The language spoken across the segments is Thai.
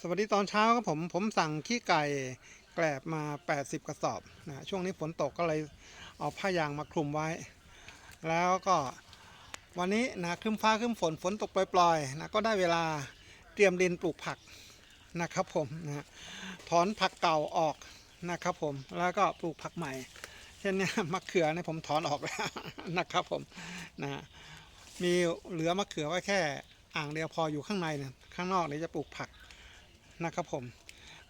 สวัสดีตอนเช้าครับผม ผมสั่งขี้ไก่แกลบมา 80 กระสอบนะช่วงนี้ฝนตกก็เลยเอาผ้ายางมาคลุมไว้ แล้วก็วันนี้นะครึ้มฟ้าครึ้มฝนฝนตกปล่อยๆนะก็ได้เวลาเตรียมดินปลูกผักนะครับผมนะถอนผักเก่าออกนะครับผมแล้วก็ปลูกผักใหม่ เช่นเนี้ยมะเขือเนี่ยผมถอนออกแล้วนะครับผมนะมีเหลือมะเขือไว้แค่อ่างเดียวพออยู่ข้างในเนี่ยข้างนอกเดี๋ยจะปลูกผัก นะครับผม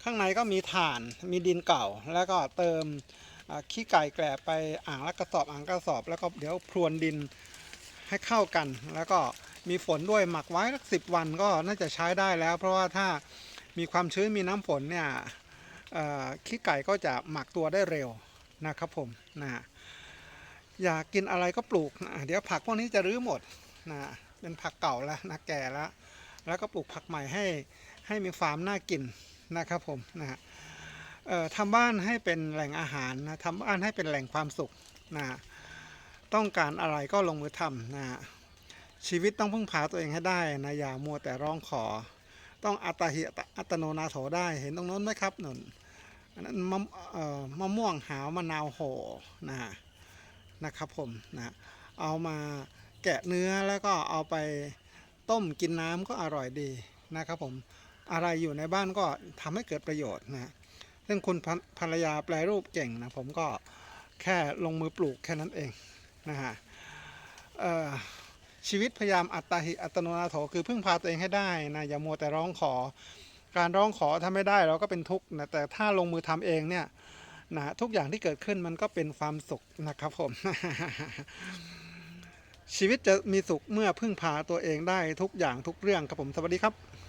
ข้างในก็มีถ่านมีดินเก่า แล้วก็เติมขี้ไก่แกลบไปอ่างละกระสอบอ่างกระสอบ แล้วก็เดี๋ยวพรวนดินให้เข้ากัน แล้วก็มีฝนด้วยหมักไว้สักสิบวันก็น่าจะใช้ได้แล้ว เพราะว่าถ้ามีความชื้นมีน้ำฝนเนี่ยขี้ไก่ก็จะหมักตัวได้เร็วนะครับผมนะอยากกินอะไรก็ปลูกนะเดี๋ยวผักพวกนี้จะรื้อหมดนะเป็นผักเก่าแล้วนะแก่แล้ว แล้วก็ปลูกผักใหม่ให้ ให้มีฟามน่ากินนะครับผมนะฮะทำบ้านให้เป็นแหล่งอาหารนะทำบ้านให้เป็นแหล่งความสุขนะฮะต้องการอะไรก็ลงมือทำนะฮะชีวิตต้องพึ่งพาตัวเองให้ได้นะอย่ามัวแต่ร้องขอ ต้องอัตหิอัตอัตโนนาโถได้เห็นตรงโน้นไหมครับหนุนอันนั้นมะมะม่วงหาวมะนาวโห่นะฮะนะครับผมนะเอามาแกะเนื้อแล้วก็เอาไปต้มกินน้ำก็อร่อยดีนะครับผม อะไรอยู่ในบ้านก็ทำให้เกิดประโยชน์นะซึ่งคุณภรรยาแปลรูปเก่งนะผมก็แค่ลงมือปลูกแค่นั้นเองนะฮะชีวิตพยายามอัตตาหิอัตโนนาโถคือพึ่งพาตัวเองให้ได้นะอย่ามัวแต่ร้องขอ การร้องขอทำไม่ได้เราก็เป็นทุกข์นะแต่ถ้าลงมือทำเองเนี่ยนะทุกอย่างที่เกิดขึ้นมันก็เป็นความสุขนะครับผม ชีวิตจะมีสุขเมื่อพึ่งพาตัวเองได้ทุกอย่างทุกเรื่องครับผมสวัสดีครับ